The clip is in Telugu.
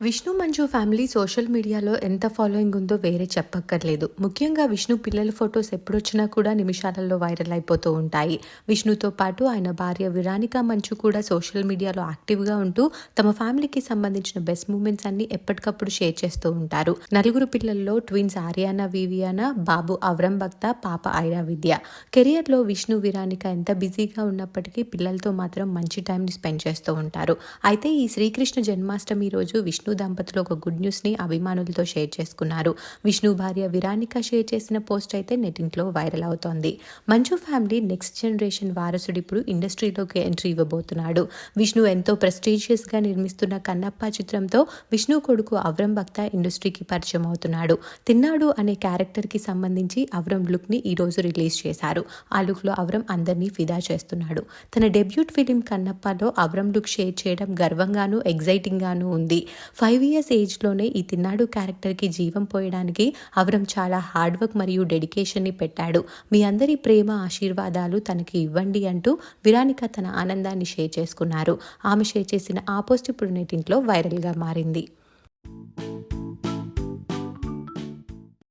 విష్ణు మంజు ఫ్యామిలీ సోషల్ మీడియాలో ఎంత ఫాలోయింగ్ ఉందో వేరే చెప్పక్కర్లేదు. ముఖ్యంగా విష్ణు పిల్లల ఫొటోస్ ఎప్పుడొచ్చినా కూడా నిమిషాలలో వైరల్ అయిపోతూ ఉంటాయి. విష్ణుతో పాటు ఆయన భార్య విరానిక మంచు కూడా సోషల్ మీడియాలో యాక్టివ్గా ఉంటూ తమ ఫ్యామిలీకి సంబంధించిన బెస్ట్ మూమెంట్స్ అన్ని ఎప్పటికప్పుడు షేర్ చేస్తూ ఉంటారు. నలుగురు పిల్లల్లో ట్విన్స్ ఆర్యానా వివియానా బాబు అవరం భక్త పాప ఐరా విద్య. కెరియర్లో విష్ణు విరానిక ఎంత బిజీగా ఉన్నప్పటికీ పిల్లలతో మాత్రం మంచి టైంని స్పెండ్ చేస్తూ ఉంటారు. అయితే ఈ శ్రీకృష్ణ జన్మాష్టమి రోజు విష్ణు దంపతులు ఒక గుడ్ న్యూస్ని అభిమానులతో షేర్ చేసుకున్నారు. విష్ణు భార్య విరానిక షేర్ చేసిన పోస్ట్ అయితే నెటింట్లో వైరల్ అవుతోంది. మంచు ఫ్యామిలీ నెక్స్ట్ జనరేషన్ వారసుడు ఇప్పుడు ఇండస్ట్రీలోకి ఎంట్రీ ఇవ్వబోతున్నాడు. విష్ణు ఎంతో ప్రెస్టీజియస్గా నిర్మిస్తున్న కన్నప్ప చిత్రంతో విష్ణు కొడుకు అవ్రం భక్త ఇండస్ట్రీకి పరిచయం అవుతున్నాడు. తిన్నాడు అనే క్యారెక్టర్కి సంబంధించి అవరం లుక్ని ఈరోజు ఈ రోజు రిలీజ్ చేశారు. ఆ లుక్లో అవ్రం అవరం అందరినీ ఫిదా చేస్తున్నాడు. తన డెబ్యూట్ ఫిలిం కన్నప్పలో అవరం లుక్ షేర్ చేయడం గర్వంగాను ఎగ్జైటింగ్గానూ ఉంది. ఫైవ్ ఇయర్స్ ఏజ్లోనే ఈ తిన్నాడు క్యారెక్టర్కి జీవం పోయడానికి అవరం చాలా హార్డ్ వర్క్ మరియు డెడికేషన్ని పెట్టాడు. మీ అందరి ప్రేమ ఆశీర్వాదాలు తనకి ఇవ్వండి అంటూ విరానిక తన ఆనందాన్ని షేర్ చేసుకున్నారు. ఆమె షేర్ చేసిన ఆ పోస్ట్ ఇప్పుడు నెటింట్లో వైరల్గా మారింది.